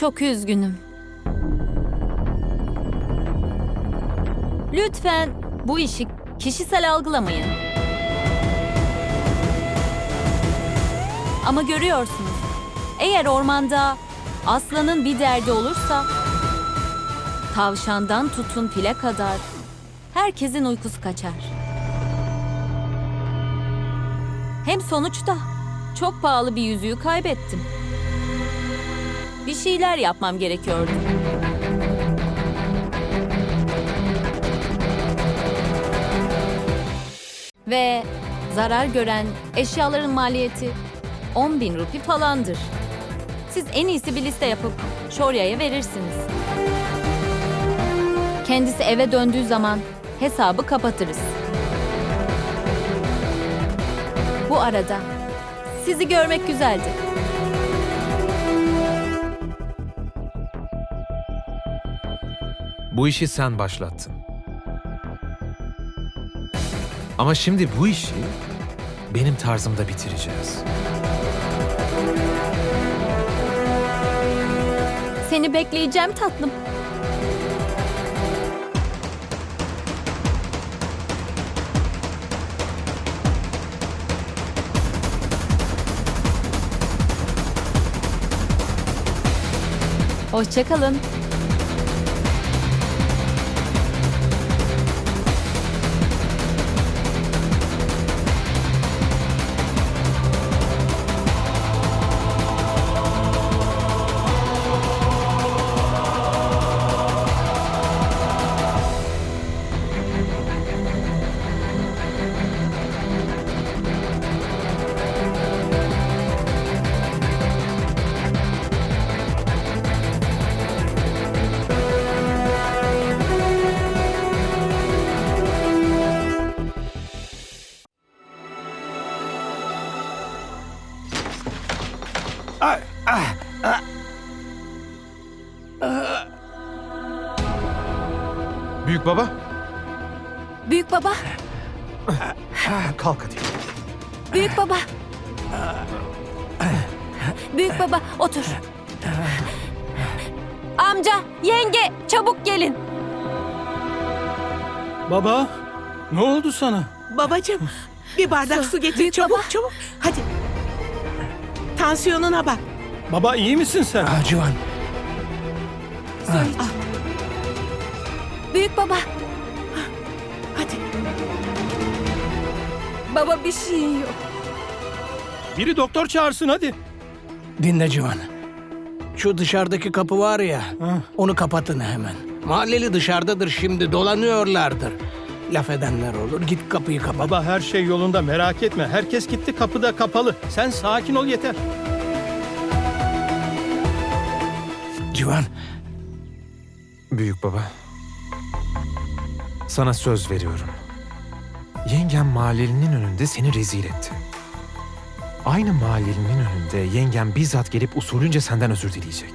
Çok üzgünüm. Lütfen bu işi kişisel algılamayın. Ama görüyorsunuz, eğer ormanda aslanın bir derdi olursa, tavşandan tutun file kadar herkesin uykusu kaçar. Hem sonuçta çok pahalı bir yüzüğü kaybettim. Bir şeyler yapmam gerekiyordu. Ve zarar gören eşyaların maliyeti 10 bin rupi falandır. Siz en iyisi bir liste yapıp Şorya'ya verirsiniz. Kendisi eve döndüğü zaman hesabı kapatırız. Bu arada sizi görmek güzeldi. Bu işi sen başlattın. Ama şimdi bu işi benim tarzımda bitireceğiz. Seni bekleyeceğim tatlım. Hoşçakalın. Büyük baba. Büyük baba, Kalk hadi. büyük baba. Büyük baba, otur. Amca, yenge, çabuk gelin. Baba, ne oldu sana? Babacığım bir bardak su getir Büyük çabuk baba. çabuk. Hadi. Tansiyonuna bak. Baba iyi misin sen? Civan, Büyük baba, Hadi. baba bir şey yok. Biri doktor çağırsın hadi. dinle Civan. Şu dışarıdaki kapı var ya, onu kapatın hemen. Mahalleli dışarıdadır şimdi, dolanıyorlardır. Laf edenler olur, git kapıyı kapat. Baba her şey yolunda merak etme. Herkes gitti kapıda kapalı. Sen sakin ol yeter. Civan, Büyük baba. Sana söz veriyorum. Yengem mahallelinin önünde seni rezil etti. Aynı mahallelinin önünde yengem bizzat gelip usulünce senden özür dileyecek.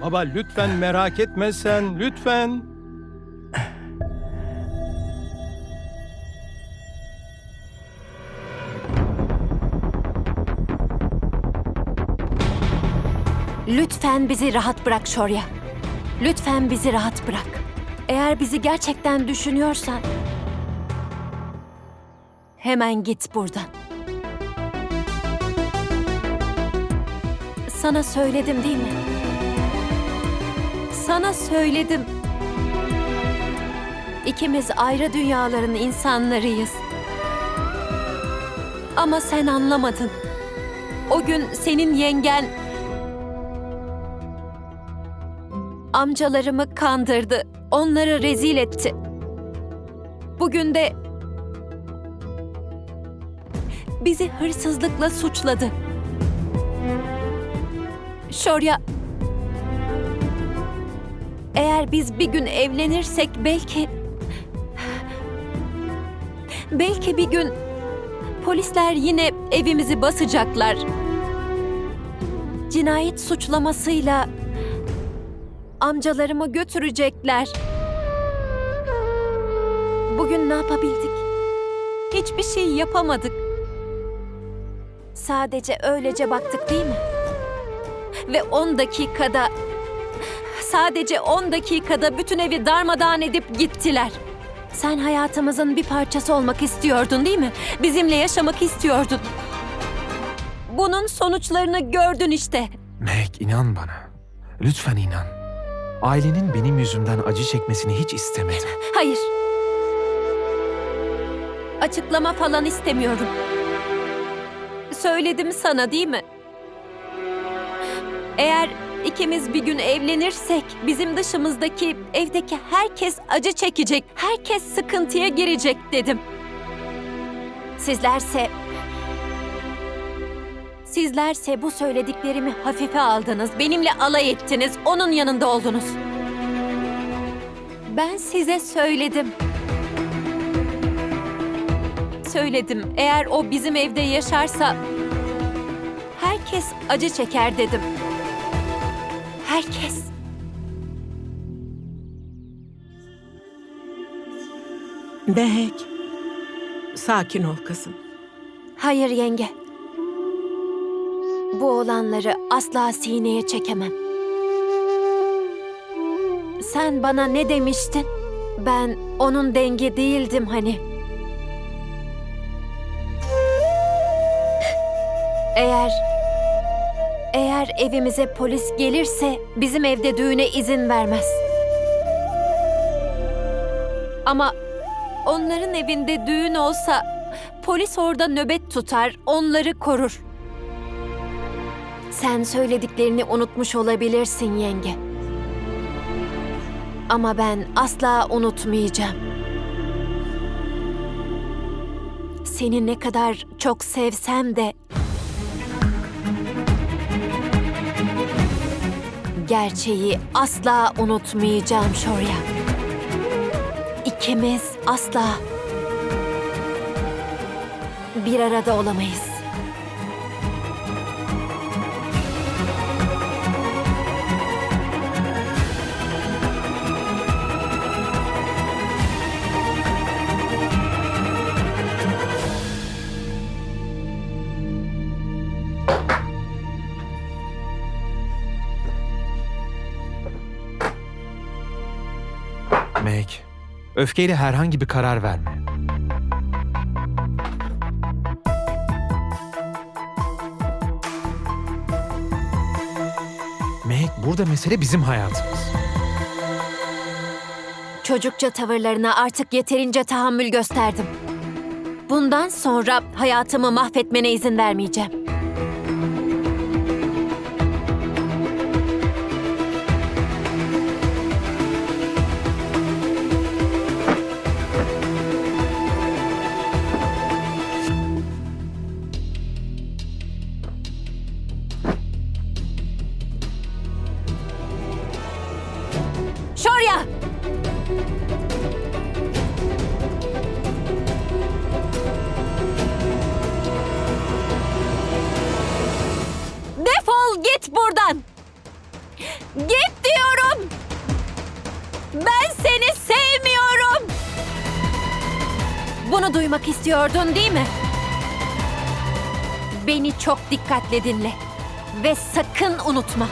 Baba lütfen merak etme sen lütfen. Lütfen bizi rahat bırak Şorya. Lütfen bizi rahat bırak. Eğer bizi gerçekten düşünüyorsan... Hemen git buradan. Sana söyledim değil mi? Sana söyledim. İkimiz ayrı dünyaların insanlarıyız. Ama sen anlamadın. O gün senin yengen amcalarımı kandırdı. Onları rezil etti. Bugün de bizi hırsızlıkla suçladı. Şorya eğer biz bir gün evlenirsek belki belki bir gün polisler yine evimizi basacaklar. Cinayet suçlamasıyla amcalarımı götürecekler. Bugün ne yapabildik? Hiçbir şey yapamadık. Sadece öylece baktık değil mi? Ve 10 dakikada sadece 10 dakikada bütün evi darmadağın edip gittiler. Sen hayatımızın bir parçası olmak istiyordun değil mi? Bizimle yaşamak istiyordun. Bunun sonuçlarını gördün işte. Meg inan bana. Lütfen inan. Ailenin benim yüzümden acı çekmesini hiç istemedim. Hayır. Açıklama falan istemiyorum. Söyledim sana değil mi? Eğer ikimiz bir gün evlenirsek bizim dışımızdaki evdeki herkes acı çekecek. Herkes sıkıntıya girecek dedim. Sizlerse Sizlerse bu söylediklerimi hafife aldınız. Benimle alay ettiniz. Onun yanında oldunuz. Ben size söyledim. Söyledim. Eğer o bizim evde yaşarsa herkes acı çeker dedim. Herkes. Mehek. Sakin ol kızım. Hayır yenge. Bu olanları asla sineye çekemem. Sen bana ne demiştin? Ben onun dengi değildim hani. Eğer eğer evimize polis gelirse bizim evde düğüne izin vermez. Ama onların evinde düğün olsa polis orada nöbet tutar, onları korur. Sen söylediklerini unutmuş olabilirsin yenge. Ama ben asla unutmayacağım. Seni ne kadar çok sevsem de gerçeği asla unutmayacağım Şorya. İkimiz asla bir arada olamayız. Öfkeyle herhangi bir karar verme. Meg, burada mesele bizim hayatımız. Çocukça tavırlarına artık yeterince tahammül gösterdim. Bundan sonra hayatımı mahvetmene izin vermeyeceğim. Git diyorum! Ben seni sevmiyorum! Bunu duymak istiyordun değil mi? Beni çok dikkatle dinle ve sakın unutma.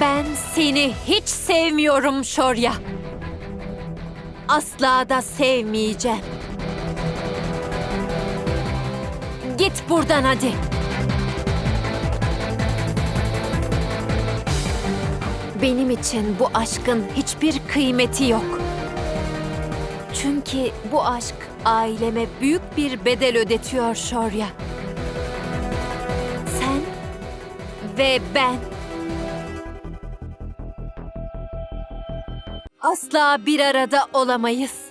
Ben seni hiç sevmiyorum Şorya. Asla da sevmeyeceğim. Git buradan hadi. Benim için bu aşkın hiçbir kıymeti yok. Çünkü bu aşk aileme büyük bir bedel ödetiyor Şorya. Sen ve ben asla bir arada olamayız.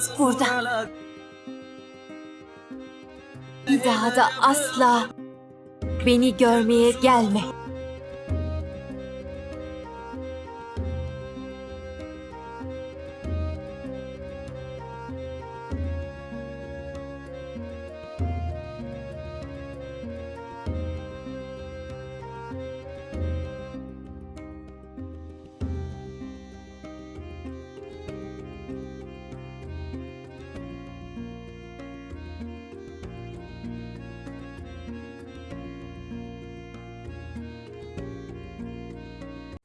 Git buradan. Bir daha da asla beni görmeye gelme.